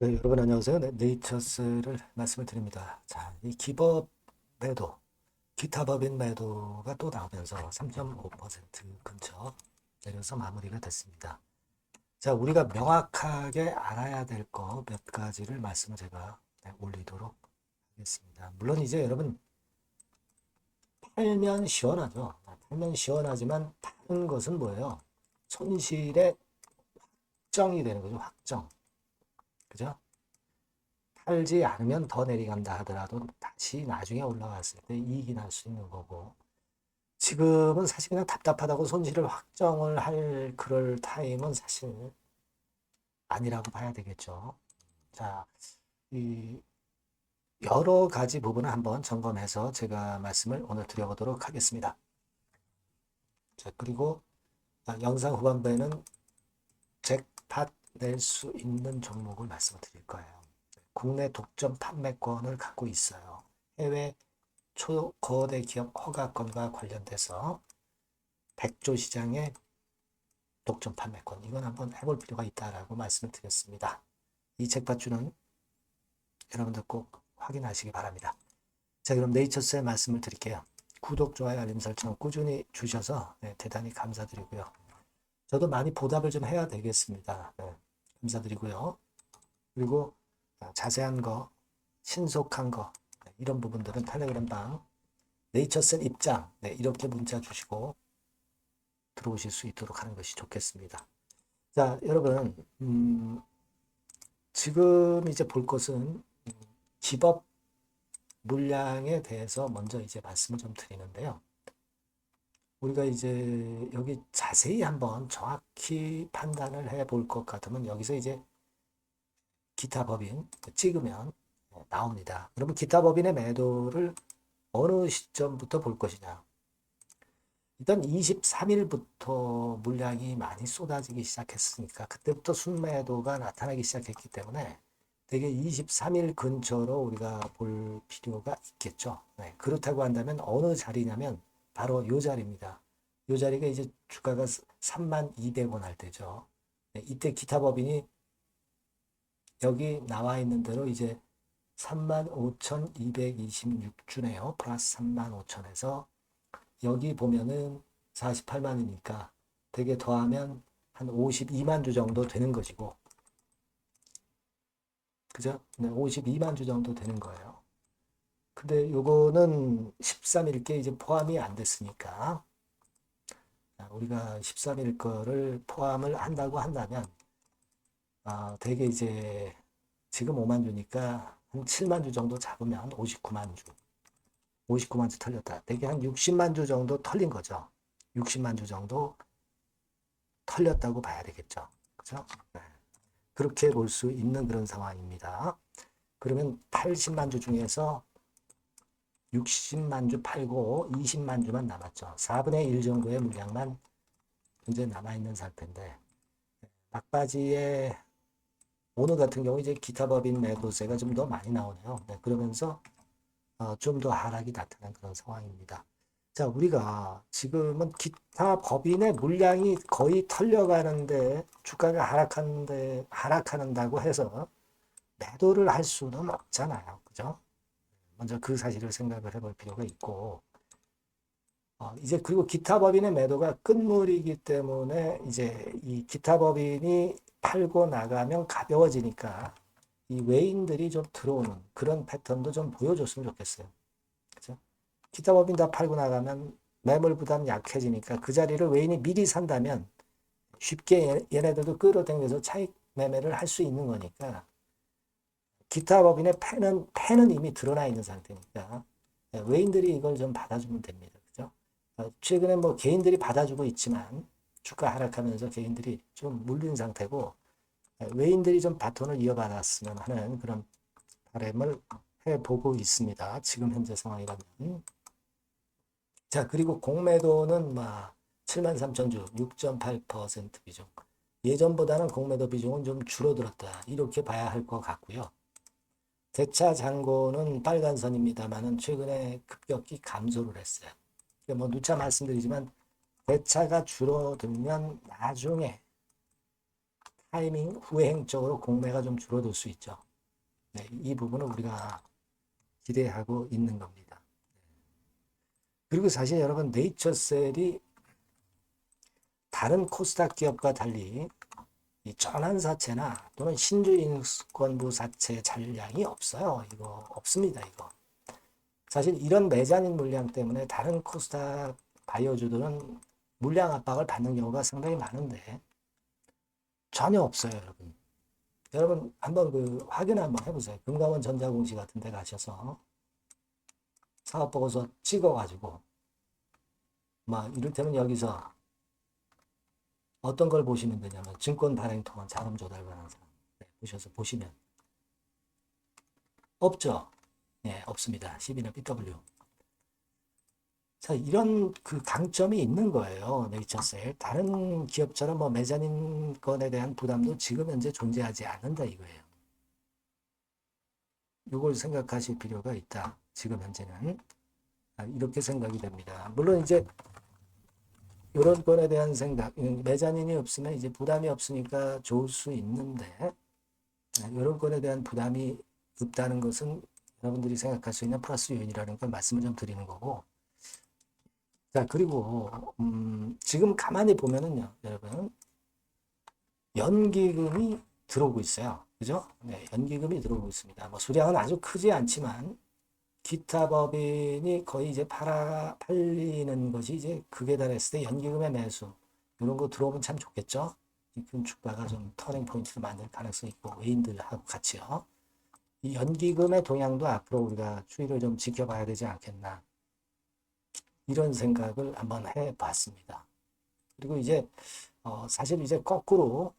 네, 여러분 안녕하세요. 네, 네이처스를 말씀을 드립니다. 자, 이 기법 매도, 기타 법인 매도가 또 나오면서 3.5% 근처 내려서 마무리가 됐습니다. 자, 우리가 명확하게 알아야 될 거 몇 가지를 말씀을 제가 네, 올리도록 하겠습니다. 물론 이제 여러분 팔면 시원하죠. 팔면 시원하지만 파는 것은 뭐예요? 손실의 확정이 되는 거죠. 확정. 그죠? 팔지 않으면 더 내려간다 하더라도 다시 나중에 올라갔을 때 이익이 날 수 있는 거고 지금은 사실 그냥 답답하다고 손실을 확정을 할 그럴 타임은 사실 아니라고 봐야 되겠죠. 자, 이 여러 가지 부분을 한번 점검해서 제가 말씀을 오늘 드려보도록 하겠습니다. 자, 그리고 아, 영상 후반부에는 잭팟 낼 수 있는 종목을 말씀을 드릴 거예요. 국내 독점 판매권을 갖고 있어요. 해외 초거대 기업 허가권과 관련돼서 백조 시장의 독점 판매권 이건 한번 해볼 필요가 있다라고 말씀을 드렸습니다. 이 책받주는 여러분들 꼭 확인하시기 바랍니다. 자 그럼 네이처스의 말씀을 드릴게요. 구독, 좋아요, 알림 설정 꾸준히 주셔서 네, 대단히 감사드리고요. 저도 많이 보답을 좀 해야 되겠습니다. 네, 감사드리고요. 그리고 자세한 거, 신속한 거 네, 이런 부분들은 텔레그램 방 네이처셀 입장 네, 이렇게 문자 주시고 들어오실 수 있도록 하는 것이 좋겠습니다. 자, 여러분 음, 지금 이제 볼 것은 음, 기법 물량에 대해서 먼저 이제 말씀을 좀 드리는데요. 우리가 이제 여기 자세히 한번 정확히 판단을 해 볼 것 같으면 여기서 이제 기타 법인 찍으면 나옵니다. 그러면 기타 법인의 매도를 어느 시점부터 볼 것이냐. 일단 23일부터 물량이 많이 쏟아지기 시작했으니까 그때부터 순매도가 나타나기 시작했기 때문에 되게 23일 근처로 우리가 볼 필요가 있겠죠. 네, 그렇다고 한다면 어느 자리냐면 바로 이 자리입니다. 이 자리가 이제 주가가 3만 200원 할 때죠. 네, 이때 기타 법인이 여기 나와 있는 대로 이제 35,226주네요. 플러스 35,000에서 여기 보면은 48만이니까 되게 더하면 한 52만 주 정도 되는 것이고 그죠? 네, 52만 주 정도 되는 거예요. 근데 요거는 13일께 이제 포함이 안 됐으니까 우리가 13일 거를 포함을 한다고 한다면 아, 되게 이제 지금 5만 주니까 한 7만 주 정도 잡으면 59만 주. 59만 주 털렸다. 되게 한 60만 주 정도 털린 거죠. 60만 주 정도 털렸다고 봐야 되겠죠. 그죠? 네. 그렇게 볼 수 있는 그런 상황입니다. 그러면 80만 주 중에서 60만 주 팔고 20만 주만 남았죠. 4분의 1 정도의 물량만 현재 남아있는 상태인데 막바지에 오늘 같은 경우 이제 기타 법인 매도세가 좀 더 많이 나오네요. 네, 그러면서 어, 좀 더 하락이 나타난 그런 상황입니다. 자, 우리가 지금은 기타 법인의 물량이 거의 털려가는데 주가가 하락하는데 하락하는다고 해서 매도를 할 수는 없잖아요. 그죠? 먼저 그 사실을 생각을 해볼 필요가 있고 어, 이제 그리고 기타 법인의 매도가 끝물이기 때문에 이제 이 기타 법인이 팔고 나가면 가벼워지니까 이 외인들이 좀 들어오는 그런 패턴도 좀 보여줬으면 좋겠어요. 그죠? 기타 법인 다 팔고 나가면 매물 부담 약해지니까 그 자리를 외인이 미리 산다면 쉽게 얘네들도 끌어당겨서 차익 매매를 할 수 있는 거니까 기타 법인의 패는 패는 이미 드러나 있는 상태니까 외인들이 이걸 좀 받아주면 됩니다. 그죠? 어, 최근에 뭐 개인들이 받아주고 있지만 주가 하락하면서 개인들이 좀 물린 상태고 외인들이 좀 바톤을 이어받았으면 하는 그런 바람을 해보고 있습니다. 지금 현재 상황이라면. 자, 그리고 공매도는 막 7만 3천 주, 6.8% 비중. 예전보다는 공매도 비중은 좀 줄어들었다. 이렇게 봐야 할 것 같고요. 대차 잔고는 빨간 선입니다만은 최근에 급격히 감소를 했어요. 뭐 누차 말씀드리지만 대차가 줄어들면 나중에 타이밍 후행적으로 공매가 좀 줄어들 수 있죠. 네, 이 부분은 우리가 기대하고 있는 겁니다. 그리고 사실 여러분 네이처셀이 다른 코스닥 기업과 달리 이 전환사채나 또는 신주인권부 사채 잔량이 없어요. 이거 없습니다. 이거. 사실 이런 매자닌 물량 때문에 다른 코스닥 바이오주들은 물량 압박을 받는 경우가 상당히 많은데 전혀 없어요, 여러분. 여러분 한번 그 확인 한번 해보세요. 금감원 전자공시 같은 데 가셔서 사업보고서 찍어가지고 막 이를테면 여기서 어떤 걸 보시면 되냐면 증권 발행 통한 자금 조달 관한 사항 네, 보셔서 보시면 없죠. 네, 없습니다. 12는 BW. 자, 이런 그 강점이 있는 거예요. 네이처셀. 다른 기업처럼 뭐 메자닌 건에 대한 부담도 지금 현재 존재하지 않는다 이거예요. 이걸 생각하실 필요가 있다. 지금 현재는. 아, 이렇게 생각이 됩니다. 물론 이제 이런 건에 대한 생각, 음, 메자닌이 없으면 이제 부담이 없으니까 좋을 수 있는데 이런 건에 대한 부담이 없다는 것은 여러분들이 생각할 수 있는 플러스 요인이라는 걸 말씀을 좀 드리는 거고. 자 그리고 음, 지금 가만히 보면은요 여러분. 연기금이 들어오고 있어요. 그죠? 네, 연기금이 들어오고 있습니다. 뭐 수량은 아주 크지 않지만 기타 법인이 거의 이제 팔아 팔리는 것이 이제 극에 달했을 때 연기금의 매수 이런 거 들어오면 참 좋겠죠. 이 금축가가 좀 터닝 포인트를 만들 가능성이 있고 외인들하고 같이요. 이 연기금의 동향도 앞으로 우리가 추이를 좀 지켜봐야 되지 않겠나 이런 생각을 한번 해 봤습니다. 그리고 이제 어 사실 이제 거꾸로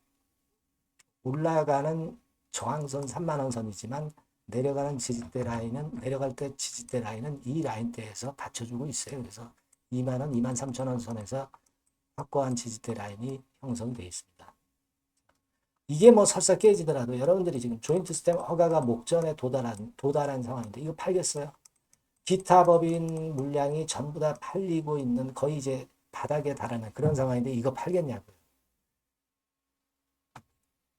올라가는 저항선 3만 원 선이지만 내려가는 지지대 라인은 내려갈 때 지지대 라인은 이 라인대에서 받쳐주고 있어요. 그래서 2만 원, 2만 3천 원 선에서 확고한 지지대 라인이 형성되어 있습니다. 이게 뭐 설사 깨지더라도 여러분들이 지금 조인트 스템 허가가 목전에 도달한 도달한 상황인데 이거 팔겠어요? 기타 법인 물량이 전부 다 팔리고 있는 거의 이제 바닥에 달하는 그런 상황인데 이거 팔겠냐고요.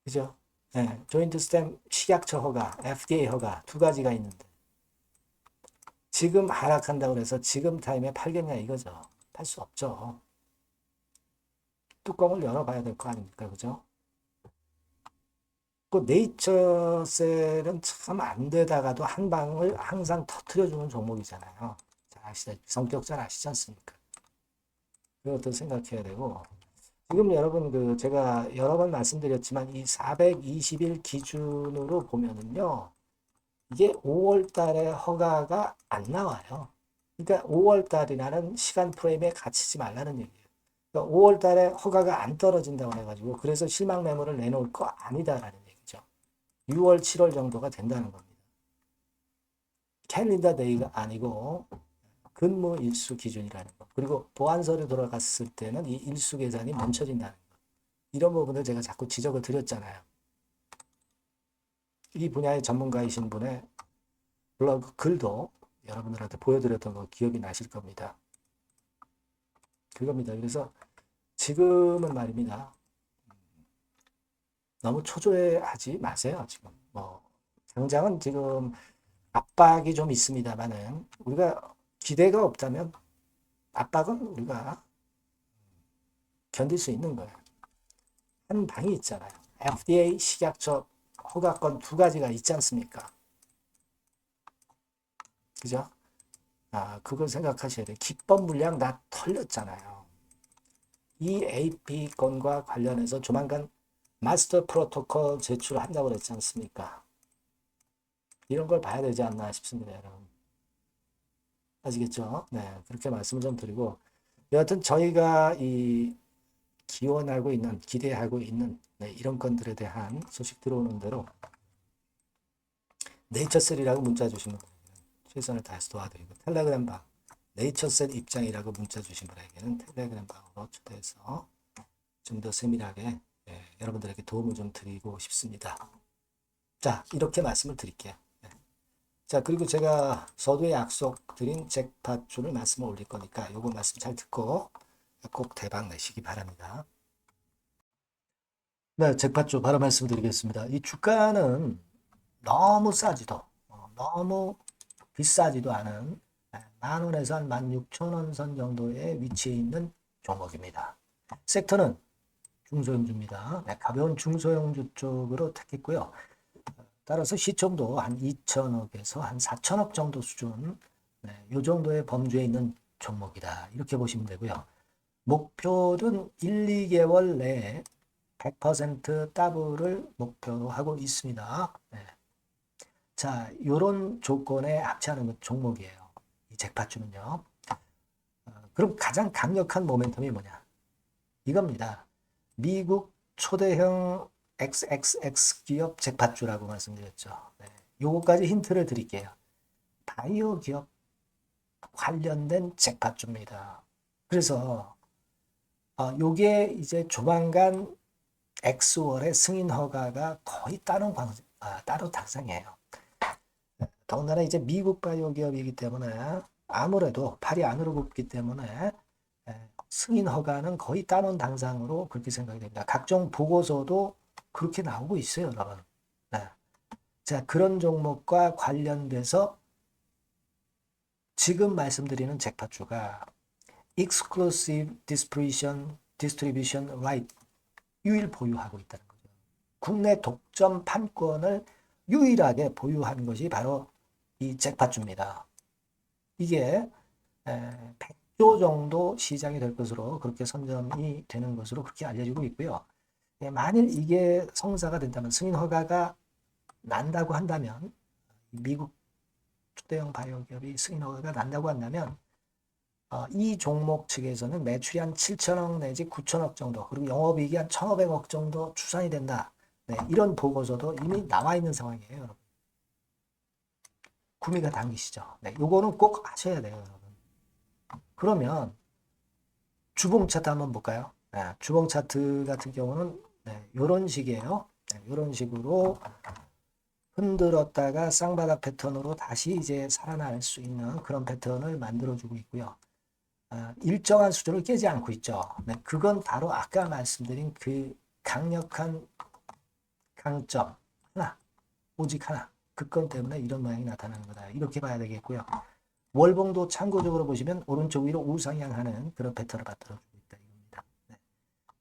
그죠? 네, 조인트 스템 식약처 허가, FDA 허가 두 가지가 있는데 지금 하락한다고 해서 지금 타임에 팔겠냐 이거죠. 팔 수 없죠. 뚜껑을 열어봐야 될 거 아닙니까? 그죠? 그 네이처셀은 참 안 되다가도 한 방을 항상 터트려주는 종목이잖아요. 잘 아시다. 성격 잘 아시지 않습니까? 그것도 생각해야 되고 지금 여러분 그 제가 여러 번 말씀드렸지만 이 420일 기준으로 보면은요. 이게 5월 달에 허가가 안 나와요. 그러니까 5월 달이라는 시간 프레임에 갇히지 말라는 얘기예요. 그러니까 5월 달에 허가가 안 떨어진다고 해가지고 그래서 실망 매물을 내놓을 거 아니다라는 얘기죠. 6월, 7월 정도가 된다는 겁니다. 캘린더 데이가 아니고 근무 일수 기준이라는 거. 그리고 보안서류 돌아갔을 때는 이 일수 계산이 멈춰진다는 거. 이런 부분을 제가 자꾸 지적을 드렸잖아요. 이 분야의 전문가이신 분의 블로그 글도 여러분들한테 보여드렸던 거 기억이 나실 겁니다. 그겁니다. 그래서 지금은 말입니다. 너무 초조해하지 마세요. 지금 뭐 당장은 지금 압박이 좀 있습니다만은 우리가 기대가 없다면 압박은 우리가 견딜 수 있는 거예요. 한 방이 있잖아요. FDA 식약처 허가권 두 가지가 있지 않습니까? 그죠? 아, 그걸 생각하셔야 돼요. 기법 물량 다 털렸잖아요. 이 AP 건과 관련해서 조만간 마스터 프로토콜 제출한다고 그랬지 않습니까? 이런 걸 봐야 되지 않나 싶습니다, 여러분. 아시겠죠? 네, 그렇게 말씀을 좀 드리고 여하튼 저희가 이 기원하고 있는 기대하고 있는 네, 이런 건들에 대한 소식 들어오는 대로 네이처셀이라고 문자 분에게는 최선을 다해서 도와드리고 텔레그램 방 네이처셀 입장이라고 문자 주신 분에게는 텔레그램 방으로 초대해서 좀 더 세밀하게 예, 여러분들에게 도움을 좀 드리고 싶습니다. 자 이렇게 말씀을 드릴게요. 자, 그리고 제가 서두에 약속드린 잭팟줄을 말씀을 올릴 거니까 요거 말씀 잘 듣고 꼭 대박 내시기 바랍니다. 네, 잭팟주 바로 말씀드리겠습니다. 이 주가는 너무 싸지도 어, 너무 비싸지도 않은 네, 만 원에서 한 만 육천 원 선 정도의 위치에 있는 종목입니다. 섹터는 중소형주입니다. 네, 가벼운 중소형주 쪽으로 택했고요. 따라서 시총도 한 2천억에서 한 4천억 정도 수준, 네, 이 정도의 범주에 있는 종목이다. 이렇게 보시면 되고요. 목표는 1, 2개월 내에 100% 더블을 목표로 하고 있습니다. 네. 자, 요런 조건에 합치하는 종목이에요. 이 잭팟주는요. 어, 그럼 가장 강력한 모멘텀이 뭐냐? 이겁니다. 미국 초대형 XXX 기업 잭팟주라고 말씀드렸죠. 네. 요거까지 힌트를 드릴게요. 바이오 기업 관련된 잭팟주입니다. 그래서 어, 요게 이제 조만간 엑스월의 승인 허가가 거의 따로 방, 아, 따로 당상이에요. 더군다나 이제 미국 바이오 기업이기 때문에 아무래도 팔이 안으로 굽기 때문에 에, 승인 허가는 거의 따놓은 당상으로 그렇게 생각이 됩니다. 각종 보고서도 그렇게 나오고 있어요, 여러분. 네. 자, 그런 종목과 관련돼서 지금 말씀드리는 잭팟주가 exclusive distribution, distribution right 유일 보유하고 있다는 거죠. 국내 독점 판권을 유일하게 보유한 것이 바로 이 잭팟주입니다. 이게 100조 정도 시장이 될 것으로 그렇게 선점이 되는 것으로 그렇게 알려지고 있고요. 예, 만일 이게 성사가 된다면 승인 허가가 난다고 한다면 미국 초대형 바이오 기업이 승인 허가가 난다고 한다면 어, 이 종목 측에서는 매출이 한 7천억 내지 9천억 정도 그리고 영업이익이 한 1,500억 정도 추산이 된다. 네, 이런 보고서도 이미 나와 있는 상황이에요, 여러분. 구미가 당기시죠. 네, 요거는 꼭 하셔야 돼요, 여러분. 그러면 주봉 차트 한번 볼까요? 네, 주봉 차트 같은 경우는 네, 요런 식이에요. 네, 요런 식으로 흔들었다가 쌍바닥 패턴으로 다시 이제 살아날 수 있는 그런 패턴을 만들어주고 있고요. 어, 일정한 수준을 깨지 않고 있죠. 네, 그건 바로 아까 말씀드린 그 강력한 강점 하나, 오직 하나. 그건 때문에 이런 모양이 나타나는 거다. 이렇게 봐야 되겠고요. 월봉도 참고적으로 보시면 오른쪽 위로 우상향하는 그런 패턴을 만들어주고 있다. 이겁니다. 네.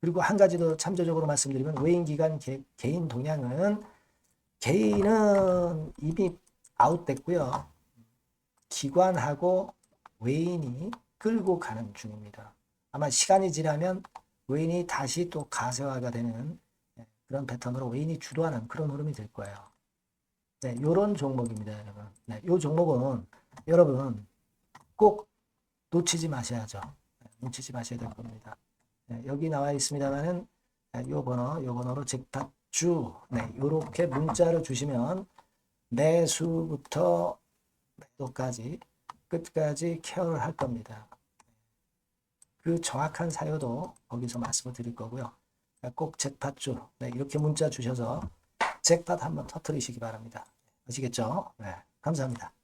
그리고 한 가지 더 참조적으로 말씀드리면 외인 기간 개, 개인 동향은 개인은 이미 아웃됐고요. 기관하고 외인이 끌고 가는 중입니다. 아마 시간이 지나면 외인이 다시 또 가세화가 되는 예, 그런 패턴으로 외인이 주도하는 그런 흐름이 될 거예요. 네, 요런 종목입니다, 여러분. 네, 요 종목은 여러분 꼭 놓치지 마셔야죠. 네, 놓치지 마셔야 될 겁니다. 네, 여기 나와 있습니다만은 네, 요 번호, 요 번호로 잭팟주, 네, 요렇게 문자를 주시면 매수부터 매도까지 끝까지 케어를 할 겁니다. 그 정확한 사유도 거기서 말씀을 드릴 거고요. 꼭 잭팟주, 네, 이렇게 문자 주셔서 잭팟 한번 터트리시기 바랍니다. 아시겠죠? 네, 감사합니다.